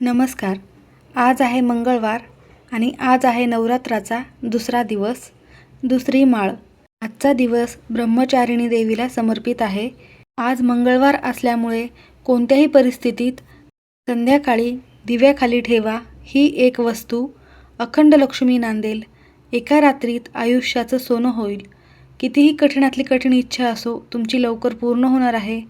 नमस्कार. आज आहे मंगळवार आणि आज आहे नवरात्राचा दुसरा दिवस. दुसरी माळ. आजचा दिवस ब्रह्मचारिणी देवीला समर्पित आहे. आज मंगळवार असल्यामुळे कोणत्याही परिस्थितीत संध्याकाळी दिव्याखाली ठेवा ही एक वस्तू. अखंड लक्ष्मी नांदेल. एका रात्रीत आयुष्याचं सोनं होईल. कितीही कठीणातली कठीण इच्छा असो तुमची लवकर पूर्ण होणार आहे.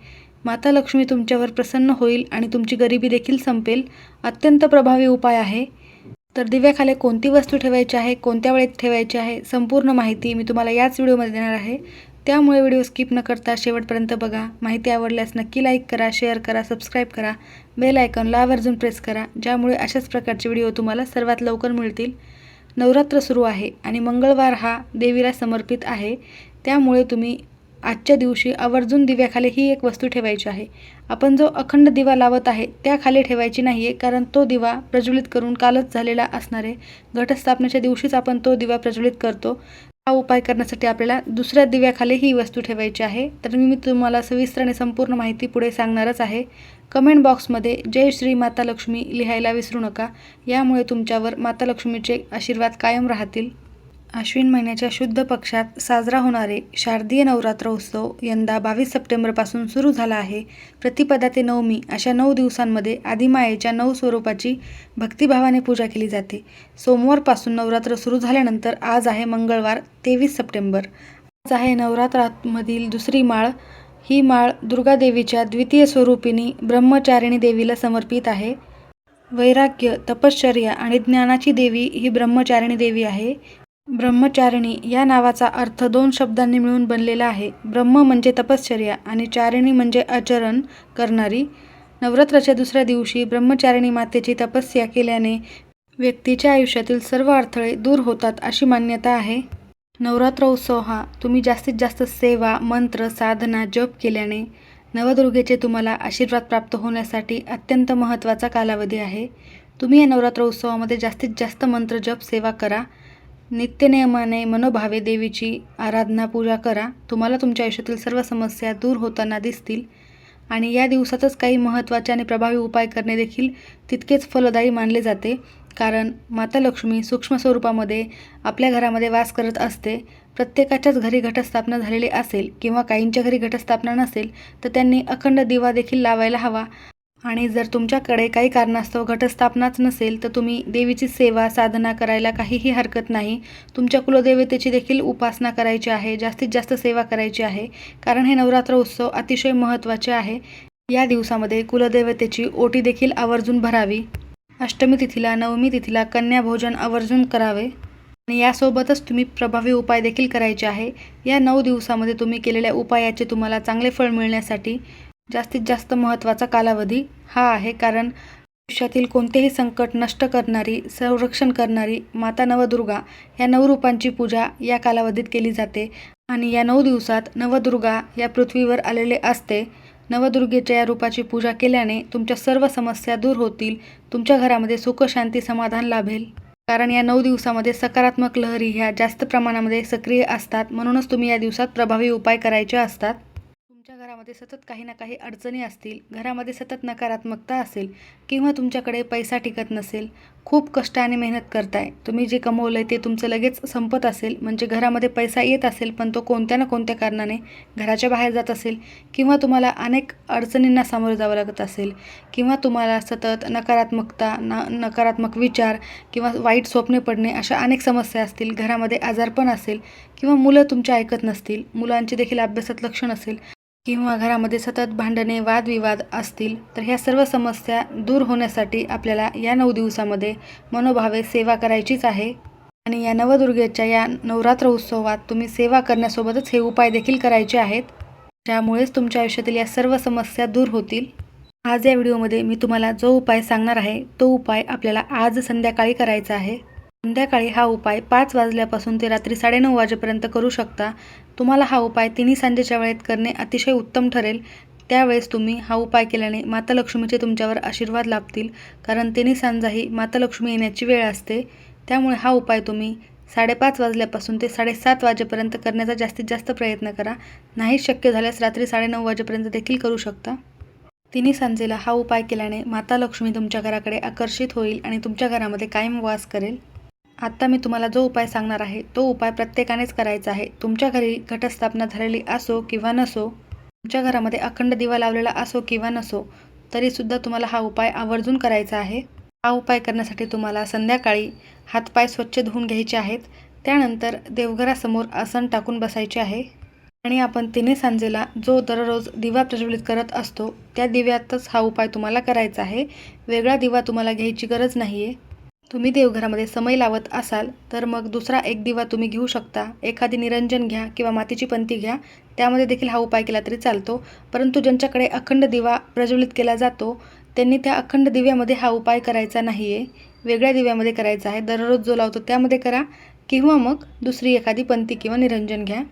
माता लक्ष्मी तुमच्यावर प्रसन्न होईल आणि तुमची गरिबी देखील संपेल. अत्यंत प्रभावी उपाय आहे. तर दिव्याखाली कोणती वस्तू ठेवायची आहे कोणत्या वेळेत ठेवायची आहे संपूर्ण माहिती मी तुम्हाला याच व्हिडिओमध्ये देणार आहे. त्यामुळे व्हिडिओ स्किप न करता शेवटपर्यंत बघा. माहिती आवडल्यास नक्की लाईक करा शेअर करा सबस्क्राईब करा. बेल आयकॉनला आवर्जून प्रेस करा ज्यामुळे अशाच प्रकारचे व्हिडिओ तुम्हाला सर्वात लवकर मिळतील. नवरात्र सुरू आहे आणि मंगळवार हा देवीला समर्पित आहे. त्यामुळे तुम्ही आजच्या दिवशी आवर्जून दिव्याखाली ही एक वस्तू ठेवायची आहे. आपण जो अखंड दिवा लावत आहे त्याखाली ठेवायची नाही आहे कारण तो दिवा प्रज्वलित करून कालच झालेला असणारे घटस्थापनेच्या दिवशीच आपण तो दिवा प्रज्वलित करतो. हा उपाय करण्यासाठी आपल्याला दुसऱ्या दिव्याखाली ही वस्तू ठेवायची आहे. तर मी तुम्हाला सविस्तर आणि संपूर्ण माहिती पुढे सांगणारच आहे. कमेंट बॉक्समध्ये जय श्री माता लक्ष्मी लिहायला विसरू नका. यामुळे तुमच्यावर माता लक्ष्मीचे आशीर्वाद कायम राहतील. आश्विन महिन्याच्या शुद्ध पक्षात साजरा होणारे शारदीय नवरात्र उत्सव यंदा बावीस सप्टेंबरपासून सुरू झाला आहे. प्रतिपदा ते नवमी अशा नऊ दिवसांमध्ये आदिमायेच्या नऊ स्वरूपाची भक्तिभावाने पूजा केली जाते. सोमवारपासून नवरात्र सुरू झाल्यानंतर आज आहे मंगळवार तेवीस सप्टेंबर. आज आहे नवरात्रामधील दुसरी माळ. ही माळ दुर्गादेवीच्या द्वितीय स्वरूपिणी ब्रह्मचारिणी देवीला समर्पित आहे. वैराग्य तपश्चर्या आणि ज्ञानाची देवी ही ब्रह्मचारिणी देवी आहे. ब्रह्मचारिणी या नावाचा अर्थ दोन शब्दांनी मिळून बनलेला आहे. ब्रह्म म्हणजे तपश्चर्या आणि चारिणी म्हणजे आचरण करणारी. नवरात्राच्या दुसऱ्या दिवशी ब्रह्मचारिणी मातेची तपस्या केल्याने व्यक्तीच्या आयुष्यातील सर्व अडथळे दूर होतात अशी मान्यता आहे. नवरात्र उत्सव हा तुम्ही जास्तीत जास्त सेवा मंत्र साधना जप केल्याने नवदुर्गेचे तुम्हाला आशीर्वाद प्राप्त होण्यासाठी अत्यंत महत्त्वाचा कालावधी आहे. तुम्ही या नवरात्र उत्सवामध्ये जास्तीत जास्त मंत्र जप सेवा करा. नित्यनियमाने मनोभावे देवीची आराधना पूजा करा. तुम्हाला तुमच्या आयुष्यातील सर्व समस्या दूर होताना दिसतील. आणि या दिवसातच काही महत्त्वाचे आणि प्रभावी उपाय करणे देखील तितकेच फलदायी मानले जाते. कारण माता लक्ष्मी सूक्ष्म स्वरूपामध्ये आपल्या घरामध्ये वास करत असते. प्रत्येकाच्याच घरी घटस्थापना झालेली असेल किंवा काहींच्या घरी घटस्थापना नसेल तर त्यांनी अखंड दिवा देखील लावायला हवा. आणि जर तुमच्याकडे काही कारणास्तव घटस्थापनाच नसेल तर तुम्ही देवीची सेवा साधना करायला काहीही हरकत नाही. तुमच्या कुलदेवतेची देखील उपासना करायची आहे जास्तीत जास्त सेवा करायची आहे कारण हे नवरात्र उत्सव अतिशय महत्त्वाचे आहे. या दिवसामध्ये कुलदेवतेची ओटी देखील आवर्जून भरावी. अष्टमी तिथीला नवमी तिथीला कन्या भोजन आवर्जून करावे. आणि यासोबतच तुम्ही प्रभावी उपाय देखील करायचे आहे. या नऊ दिवसामध्ये तुम्ही केलेल्या उपायाचे तुम्हाला चांगले फळ मिळण्यासाठी जास्तीत जास्त महत्त्वाचा कालावधी हा आहे कारण आयुष्यातील कोणतेही संकट नष्ट करणारी संरक्षण करणारी माता नवदुर्गा या नवरूपांची पूजा या कालावधीत केली जाते आणि या नऊ दिवसात नवदुर्गा या पृथ्वीवर आलेले असते. नवदुर्गेच्या या रूपाची पूजा केल्याने तुमच्या सर्व समस्या दूर होतील तुमच्या घरामध्ये सुख शांती समाधान लाभेल. कारण या नऊ दिवसामध्ये सकारात्मक लहरी ह्या जास्त प्रमाणामध्ये सक्रिय असतात म्हणूनच तुम्ही या दिवसात प्रभावी उपाय करायचे असतात. तुमच्या घरामध्ये सतत काही ना काही अडचणी असतील घरामध्ये सतत नकारात्मकता असेल किंवा तुमच्याकडे पैसा टिकत नसेल खूप कष्ट आणि मेहनत करताय तुम्ही जे कमवलं आहे ते तुमचं लगेच संपत असेल म्हणजे घरामध्ये पैसा येत असेल पण तो कोणत्या ना कोणत्या कारणाने घराच्या बाहेर जात असेल किंवा तुम्हाला अनेक अडचणींना सामोरं जावं लागत असेल किंवा तुम्हाला सतत नकारात्मकता ना नकारात्मक विचार किंवा वाईट स्वप्ने पडणे अशा अनेक समस्या असतील घरामध्ये आजारपण असेल किंवा मुलं तुमच्या ऐकत नसतील मुलांचे देखील अभ्यासात लक्ष नसेल किंवा घरामध्ये सतत भांडणे वादविवाद असतील तर ह्या सर्व समस्या दूर होण्यासाठी आपल्याला या नऊ दिवसामध्ये मनोभावे सेवा करायचीच आहे. आणि या नवदुर्गेच्या या नवरात्र उत्सवात तुम्ही सेवा करण्यासोबतच हे उपाय देखील करायचे आहेत. ज्यामुळेच तुमच्या आयुष्यातील या सर्व समस्या दूर होतील. आज या व्हिडिओमध्ये मी तुम्हाला जो उपाय सांगणार आहे तो उपाय आपल्याला आज संध्याकाळी करायचा आहे. संध्याकाळी हा उपाय पाच वाजल्यापासून ते रात्री साडेनऊ वाजेपर्यंत करू शकता. तुम्हाला हा उपाय तिन्ही सांजेच्या वेळेत करणे अतिशय उत्तम ठरेल. त्यावेळेस तुम्ही हा उपाय केल्याने माता लक्ष्मीचे तुमच्यावर आशीर्वाद लाभतील. कारण तिन्ही सांजाही माता लक्ष्मी येण्याची वेळ असते. त्यामुळे हा उपाय तुम्ही साडेपाच वाजल्यापासून ते साडेसात वाजेपर्यंत करण्याचा जास्तीत जास्त प्रयत्न करा. नाही शक्य झाल्यास रात्री साडेनऊ वाजेपर्यंत देखील करू शकता. तिन्ही सांजेला हा उपाय केल्याने माता लक्ष्मी तुमच्या घराकडे आकर्षित होईल आणि तुमच्या घरामध्ये कायम वास करेल. आत्ता मी तुम्हाला जो उपाय सांगणार आहे तो उपाय प्रत्येकानेच करायचा आहे. तुमच्या घरी घटस्थापना झालेली असो किंवा नसो तुमच्या घरामध्ये अखंड दिवा लावलेला असो किंवा नसो तरीसुद्धा तुम्हाला हा उपाय आवर्जून करायचा आहे. हा उपाय करण्यासाठी तुम्हाला संध्याकाळी हातपाय स्वच्छ धुवून घ्यायचे आहेत. त्यानंतर देवघरासमोर आसन टाकून बसायचे आहे. आणि आपण तिने सांजेला जो दररोज दिवा प्रज्वलित करत असतो त्या दिव्यातच हा उपाय तुम्हाला करायचा आहे. वेगळा दिवा तुम्हाला घ्यायची गरज नाही आहे तुम्ही देवघरामध्ये समय लावत असाल तर मग दुसरा एक दिवा तुम्ही घेऊ शकता. एखादी निरंजन घ्या किंवा मातीची पंती घ्या त्यामध्ये देखील हा उपाय केला तरी चालतो. परंतु ज्यांच्याकडे अखंड दिवा प्रज्वलित केला जातो त्यांनी त्या अखंड दिव्यामध्ये हा उपाय करायचा नाही आहे वेगळ्या दिव्यामध्ये करायचा आहे. दररोज जो लावतो त्यामध्ये करा. किंवा मग दुसरी एखादी पंती किंवा निरंजन घ्या.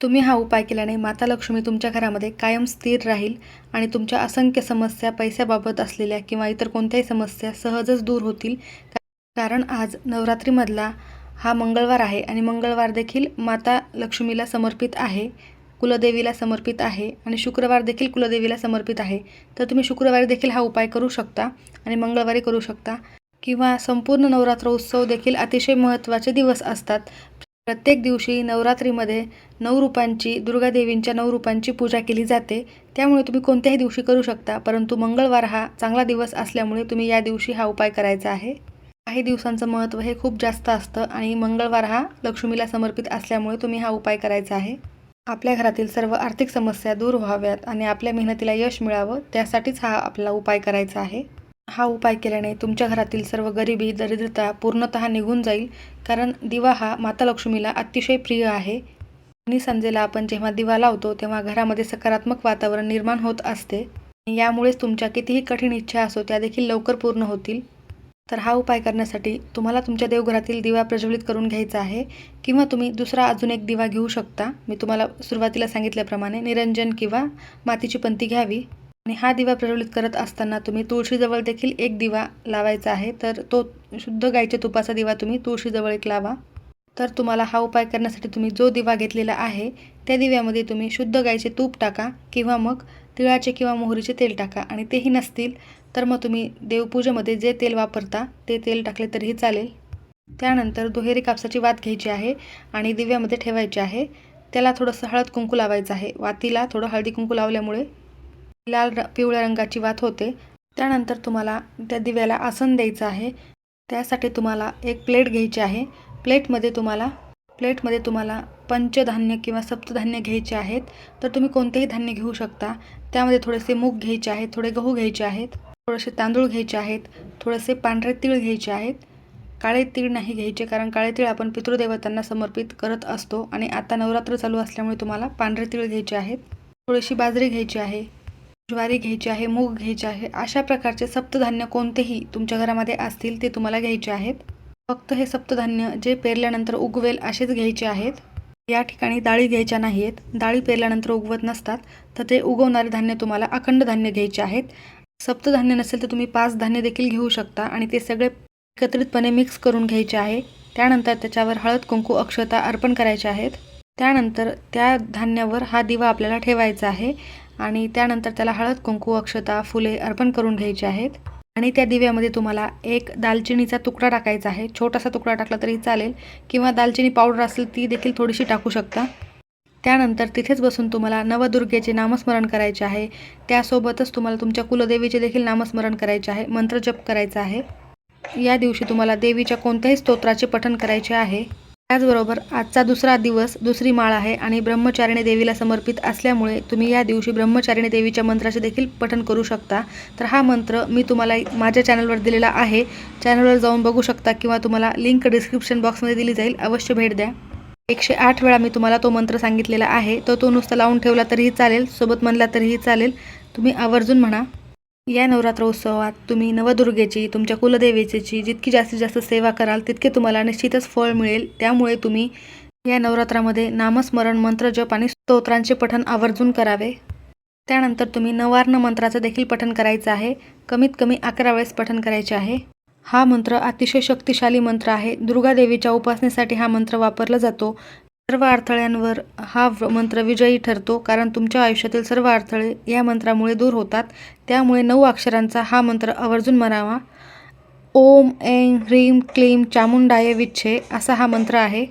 तुम्ही हा उपाय केल्याने माता लक्ष्मी तुमच्या घरामध्ये कायम स्थिर राहील आणि तुमच्या असंख्य समस्या पैशाबाबत असलेल्या किंवा इतर कोणत्याही समस्या सहजच दूर होतील. कारण आज नवरात्रीमधला हा मंगळवार आहे आणि मंगळवार देखील माता लक्ष्मीला समर्पित आहे कुलदेवीला समर्पित आहे आणि शुक्रवार देखील कुलदेवीला समर्पित आहे. तर तुम्ही शुक्रवारी देखील हा उपाय करू शकता आणि मंगळवारी करू शकता. किंवा संपूर्ण नवरात्र उत्सव देखील अतिशय महत्त्वाचे दिवस असतात. प्रत्येक दिवशी नवरात्रीमध्ये नऊ रूपांची दुर्गादेवींच्या नऊ रूपांची पूजा केली जाते. त्यामुळे तुम्ही कोणत्याही दिवशी करू शकता परंतु मंगळवार हा चांगला दिवस असल्यामुळे तुम्ही या दिवशी हा उपाय करायचा आहे. काही दिवसांचं महत्त्व हे खूप जास्त असतं आणि मंगळवार हा लक्ष्मीला समर्पित असल्यामुळे तुम्ही हा उपाय करायचा आहे. आपल्या घरातील सर्व आर्थिक समस्या दूर व्हाव्यात आणि आपल्या मेहनतीला यश मिळावं त्यासाठीच हा आपला उपाय करायचा आहे. हा उपाय केल्याने तुमच्या घरातील सर्व गरिबी दरिद्रता पूर्णतः निघून जाईल कारण दिवा हा माता लक्ष्मीला अतिशय प्रिय आहे. आणि संजेला आपण जेव्हा दिवा लावतो तेव्हा घरामध्ये सकारात्मक वातावरण निर्माण होत असते. यामुळेच तुमच्या कितीही कठीण इच्छा असो त्या देखील लवकर पूर्ण होतील. तर हा उपाय करण्यासाठी तुम्हाला तुमच्या देवघरातील दिवा प्रज्वलित करून घ्यायचा आहे किंवा तुम्ही दुसरा अजून एक दिवा घेऊ शकता. मी तुम्हाला सुरुवातीला सांगितल्याप्रमाणे निरंजन किंवा मातीची पंती घ्यावी. आणि हा दिवा प्रज्वलित करत असताना तुम्ही तुळशीजवळ देखील एक दिवा लावायचा आहे. तर तो शुद्ध गाईच्या तुपाचा दिवा तुम्ही तुळशीजवळ एक लावा. तर तुम्हाला हा उपाय करण्यासाठी तुम्ही जो दिवा घेतलेला आहे त्या दिव्यामध्ये तुम्ही शुद्ध गाईचे तूप टाका किंवा मग तिळाचे किंवा मोहरीचे तेल टाका आणि तेही नसतील तर मग तुम्ही देवपूजेमध्ये जे तेल वापरता ते तेल टाकले तरीही चालेल. त्यानंतर दुहेरी कापसाची वात घ्यायची आहे आणि दिव्यामध्ये ठेवायची आहे. त्याला थोडंसं हळद कुंकू लावायचं आहे. वातीला थोडं हळदी कुंकू लावल्यामुळे लाल र पिवळ्या रंगाची वात होते. त्यानंतर तुम्हाला त्या दिव्याला आसन द्यायचं आहे. त्यासाठी तुम्हाला एक प्लेट घ्यायची आहे. प्लेटमध्ये तुम्हाला प्लेटमध्ये तुम्हाला पंचधान्य किंवा सप्तधान्य घ्यायचे आहेत तर तुम्ही कोणतेही धान्य घेऊ शकता. त्यामध्ये थोडेसे मूग घ्यायचे आहेत थोडे गहू घ्यायचे आहेत थोडेसे तांदूळ घ्यायचे आहेत थोडेसे पांढरे तीळ घ्यायचे आहेत. काळे तीळ नाही घ्यायचे कारण काळे तीळ आपण पितृदेवतांना समर्पित करत असतो आणि आता नवरात्र चालू असल्यामुळे तुम्हाला पांढरे तीळ घ्यायचे आहेत थोडीशी बाजरी घ्यायची आहे ज्वारी घ्यायची आहे मूग घ्यायचे आहे. अशा प्रकारचे सप्तधान्य कोणतेही तुमच्या घरामध्ये असतील ते तुम्हाला घ्यायचे आहेत. फक्त हे सप्तधान्य जे पेरल्यानंतर उगवेल असेच घ्यायचे आहेत. या ठिकाणी डाळी घ्यायच्या नाही आहेत डाळी पेरल्यानंतर उगवत नसतात तर ते उगवणारे धान्य तुम्हाला अखंड धान्य घ्यायचे आहेत. सप्तधान्य नसेल तर तुम्ही पाच धान्य देखील घेऊ शकता आणि ते सगळे एकत्रितपणे मिक्स करून घ्यायचे आहे. त्यानंतर त्याच्यावर हळद कुंकू अक्षता अर्पण करायचे आहेत. त्यानंतर त्या धान्यावर हा दिवा आपल्याला ठेवायचा आहे आणि त्यानंतर त्याला हळद कुंकू अक्षता फुले अर्पण करून घ्यायचे आहेत. आणि त्या दिव्यामध्ये तुम्हाला एक दालचिनीचा तुकडा टाकायचा आहे. छोटासा तुकडा टाकला तरी चालेल. किंवा दालचिनी पावडर असेल ती देखील थोडीशी टाकू शकता. त्यानंतर तिथेच बसून तुम्हाला नवदुर्गेचे नामस्मरण करायचे आहे. त्यासोबतच तुम्हाला तुमच्या कुलदेवीचे देखील नामस्मरण करायचे आहे. मंत्रजप करायचा आहे. या दिवशी तुम्हाला देवीच्या कोणत्याही स्तोत्राचे पठण करायचे आहे. त्याचबरोबर आजचा दुसरा दिवस दुसरी माळ आहे आणि ब्रह्मचारिणी देवीला समर्पित असल्यामुळे तुम्ही या दिवशी ब्रह्मचारिणी देवीच्या मंत्राचे देखील पठण करू शकता. तर हा मंत्र मी तुम्हाला माझ्या चॅनलवर दिलेला आहे. चॅनलवर जाऊन बघू शकता किंवा तुम्हाला लिंक डिस्क्रिप्शन बॉक्समध्ये दिली जाईल. अवश्य भेट द्या. एकशे आठ वेळा मी तुम्हाला तो मंत्र सांगितलेला आहे. तो तो नुसता लावून ठेवला तरीही चालेल. सोबत म्हणला तरीही चालेल. तुम्ही आवर्जून म्हणा. या नवरात्र उत्सवात तुम्ही नवदुर्गेची तुमच्या कुलदेवीची जितकी जास्तीत जास्त सेवा कराल तितके तुम्हाला निश्चितच फळ मिळेल. त्यामुळे तुम्ही या नवरात्रामध्ये नामस्मरण मंत्रजप आणि स्तोत्रांचे पठण आवर्जून करावे. त्यानंतर तुम्ही नवार्ण मंत्राचं देखील पठण करायचं आहे. कमीत कमी अकरा वेळेस पठण करायचे आहे. हा मंत्र अतिशय शक्तिशाली मंत्र आहे. दुर्गादेवीच्या उपासनेसाठी हा मंत्र वापरला जातो. सर्व अडथळ्यांवर हा व- मंत्र विजयी ठरतो कारण तुमच्या आयुष्यातील सर्व अडथळे या मंत्रामुळे दूर होतात. त्यामुळे नऊ अक्षरांचा हा मंत्र आवर्जून म्हणावा. ओम ऐं ह्रीं क्लीं चामुंडाय विच्छे असा हा मंत्र आहे.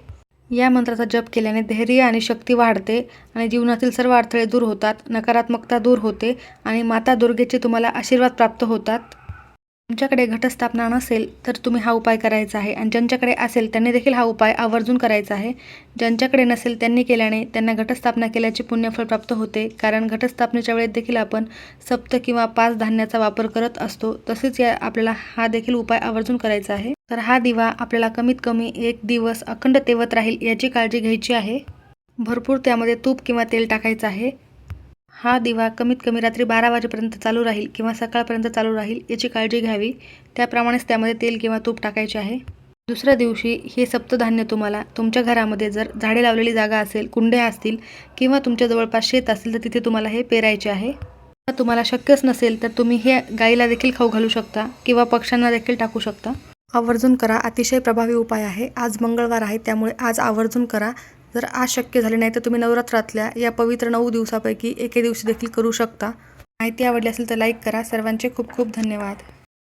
या मंत्राचा जप केल्याने धैर्य आणि शक्ती वाढते आणि जीवनातील सर्व अडथळे दूर होतात नकारात्मकता दूर होते आणि माता दुर्गेचे तुम्हाला आशीर्वाद प्राप्त होतात. तुमच्याकडे घटस्थापना नसेल तर तुम्ही हा उपाय करायचा आहे. आणि ज्यांच्याकडे असेल त्यांनी देखील हा उपाय आवर्जून करायचा आहे. ज्यांच्याकडे नसेल त्यांनी केल्याने त्यांना घटस्थापना केल्याचे पुण्यफळ प्राप्त होते. कारण घटस्थापनेच्या वेळेत देखील आपण सप्त किंवा पाच धान्याचा वापर करत असतो. तसेच या आपल्याला हा देखील उपाय आवर्जून करायचा आहे. तर हा दिवा आपल्याला कमीत कमी एक दिवस अखंड तेवत राहील याची काळजी घ्यायची आहे. भरपूर त्यामध्ये तूप किंवा तेल टाकायचं आहे. हा दिवा कमीत कमी रात्री बारा वाजेपर्यंत चालू राहील किंवा सकाळपर्यंत चालू राहील याची काळजी घ्यावी. त्याप्रमाणेच त्यामध्ये तेल किंवा तूप टाकायचे आहे. दुसऱ्या दिवशी हे सप्तधान्य तुम्हाला तुमच्या घरामध्ये जर झाडे लावलेली जागा असेल कुंड्या असतील किंवा तुमच्या जवळपास शेत असेल तर तिथे तुम्हाला हे पेरायचे आहे. तुम्हाला शक्यच नसेल तर तुम्ही हे गाईला देखील खाऊ घालू शकता किंवा पक्ष्यांना देखील टाकू शकता. आवर्जून करा अतिशय प्रभावी उपाय आहे. आज मंगळवार आहे त्यामुळे आज आवर्जून करा. जर आज शक्य झाले नाही तर तुम्ही नवरात्रातल्या या पवित्र नऊ दिवसापैकी एके दिवशी देखील करू शकता. माहिती आवडली असेल तर लाईक करा. सर्वांचे खूप खूप धन्यवाद.